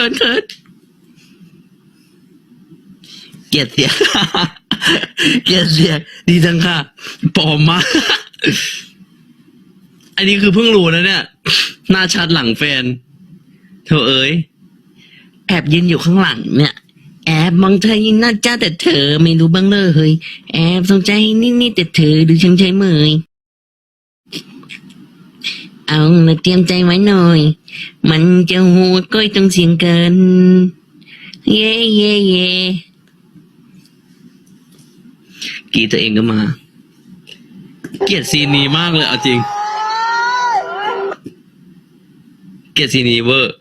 เขินเขินเกลียดเสียงเกลียดเสียงดีจังค่ะปลอมมากอันนี้คือเพิ่งรู้นะเนี่ย หน้าชัดหลังแฟน เธอเอ้ยแอบยืนอยู่ข้างหลังเนี่ยแอบมองเธอยินหน้าจ้าแต่เธอไม่รู้บ้างเลยเฮ้ยแอบสนใจนิดๆแต่เธอดูช่างใช้เมย มาละเตรียมใจไว้หน่อย มันจะหัวก้อยต้องเสียงเกิน เย่เย่เย่กีตัวเองก็มา เกลียดซีนนี้มากเลยเอาจริง เกลียดซีนนี้เวอร์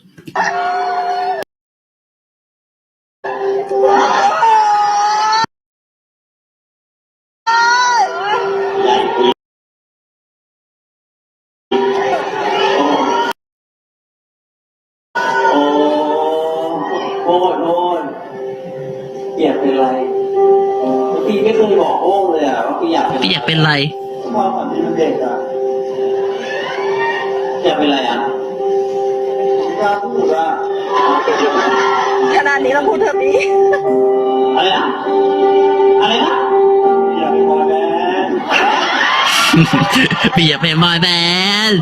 น่นเกลียดเป็นไรเมื่อกี้ไม่เคยบอกโอ้งเลยอะว่าพี่อยากเป็นพี่อยากเป็นไร ความฝันที่มันเด็กอะอยากเป็นไรอะผมกล้าพูดว่าขนาดนี้เราพูดเถอะพี่อะไรนะอะไรนะอยากเป็นบอยแบนด์พี่อยากเป็นบอยแบนด์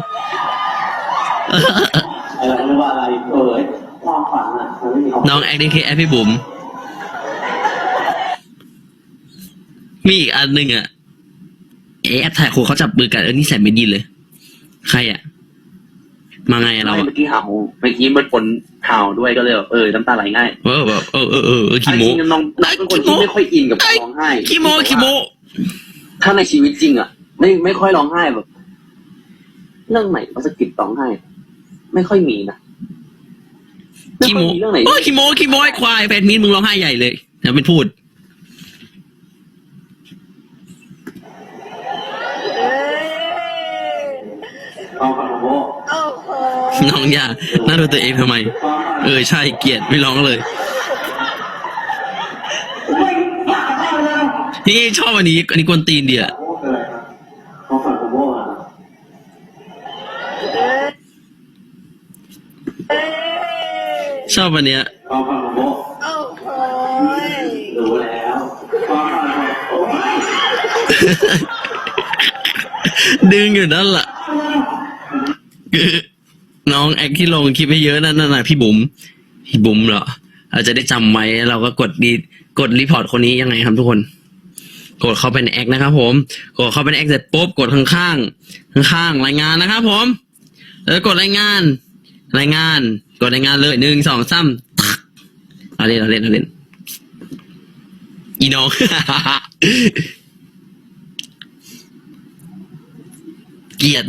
อะไรเรียกว่าอะไรเอ่ยความฝั นอะมันไม่มีความน้องแอคดิ้งคือแอปพี่บุ๋มมีอีกอันหนึ่งอะเอะแอปถ่ายคู่เขาจับมือกันเออนี่ใส่ไม่ดีเลย ใครอะ มาไงอะเราไม่อะเมื่อกี้เห่าเมื่อกี้มันฝนเห่าด้วยก็เลยแบบเออน้ำตาไหลง่ายเออแบบเออเออเออเออขี้โม จริงๆน้องน้องเป็นคนที่ไม่ค่อยอินกับการร้องไห้ขี้โมขี้โม ถ้าในชีวิตจริงอะ ไม่ไม่ค่อยร้องไห้แบบ เรื่องไหนมาสะกิดร้องไห้ ไม่ค่อยมีนะ ไม่ขี้ค่โมอยมีเรื่องไหน โอ้ยขี้โมขี้โมไอ้ควายแฟนมีนมึงร้องไห้ใหญ่เลยอย่าเป็นพูด เอ้ยความฝันของโบโอ้โหน้องอย่าน่าดูตัวเองทำไมความฝันเออใช่เกลียดไม่ร้องเลย นี่ชอบอันนี้ อันนี้กวนตีนเดียโบคืออะไรครับความฝันของโบอะเอ้ยเอ้ย ชอบอันเนี้ยความฝันของโบโอ้โหรู้แล้วความฝันของโอ้ยดึงอยู่นั่นแหละคือน้องแอคที่ลงคลิปไปเยอะนั่นน่ะพี่บุ๋มพี่บุ๋มเหรอเราจะได้จำไว้เราก็กดดีกดรีพอร์ตคนนี้ยังไงครับทุกคน กดเข้าไปในแอคนะครับ ผมกดเข้าไปในแอคเสร็จปุ๊บกดข้างข้างข้างข้างๆรายงานนะครับ ผม แล้วกดรายงาน รายงาน กดในงานเลยหนึ่งสองสามเอาเล่นเอาเล่นเอาเล่นอีน้องเกียด